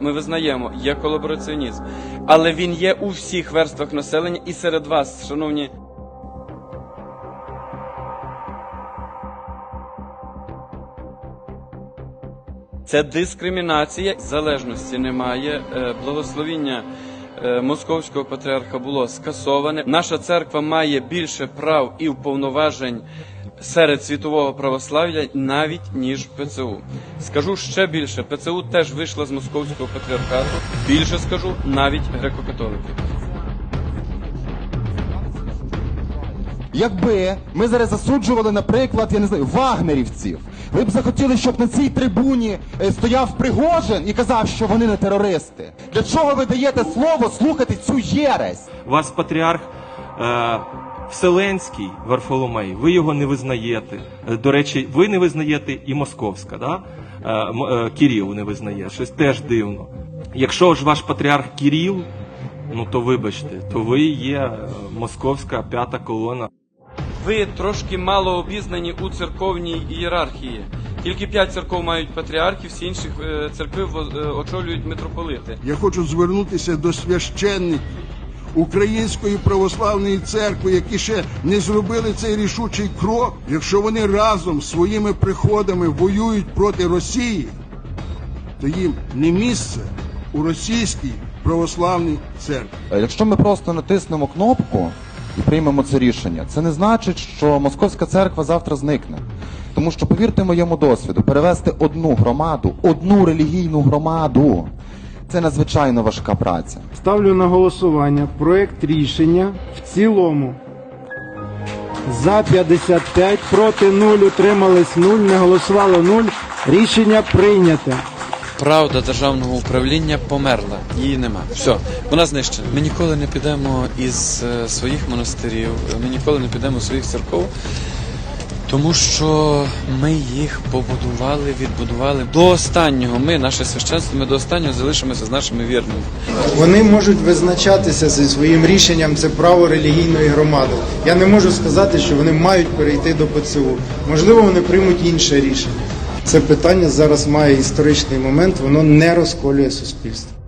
Ми визнаємо, є колабораціонізм, але він є у всіх верствах населення і серед вас, шановні. Це дискримінація, залежності немає. Е, Благословіння е, московського патріарха було скасоване. Наша церква має більше прав і вповноважень серед світового православ'я навіть ніж ПЦУ. Скажу ще більше, ПЦУ теж вийшла з московського патріархату. Більше скажу навіть греко-католики. Якби ми зараз засуджували, наприклад, я не знаю, вагнерівців, ви б захотіли, щоб на цій трибуні е, стояв Пригожин і казав, що вони не терористи. Для чого ви даєте слово слухати цю єресь? Вас патріарх е, Вселенський Варфоломей, ви його не визнаєте. Е, До речі, ви не визнаєте і Московська, да? е, е, Кіріл не визнає. Щось теж дивно. Якщо ж ваш патріарх Кіріл, ну то вибачте, то ви є московська п'ята колона. Ви трошки мало обізнані у церковній ієрархії. Тільки п'ять церков мають патріархів, всі інші церкви очолюють митрополити. Я хочу звернутися до священників Української православної церкви, які ще не зробили цей рішучий крок. Якщо вони разом своїми приходами воюють проти Росії, то їм не місце у російській православній церкві. Якщо ми просто натиснемо кнопку і приймемо це рішення, це не значить, що московська церква завтра зникне. Тому що, повірте моєму досвіду, перевести одну громаду, одну релігійну громаду це надзвичайно важка праця. Ставлю на голосування проект рішення в цілому. За 55, проти 0, утримались 0, не голосувало 0. Рішення прийняте. Правда державного управління померла, її нема. Все, вона знищена. Ми ніколи не підемо із е, своїх монастирів, ми ніколи не підемо з своїх церков, тому що ми їх побудували, відбудували до останнього. Ми, наше священство, ми до останнього залишимося з нашими вірними. Вони можуть визначатися зі своїм рішенням, це право релігійної громади. Я не можу сказати, що вони мають перейти до ПЦУ. Можливо, вони приймуть інше рішення. Це питання зараз має історичний момент, воно не розколює суспільство.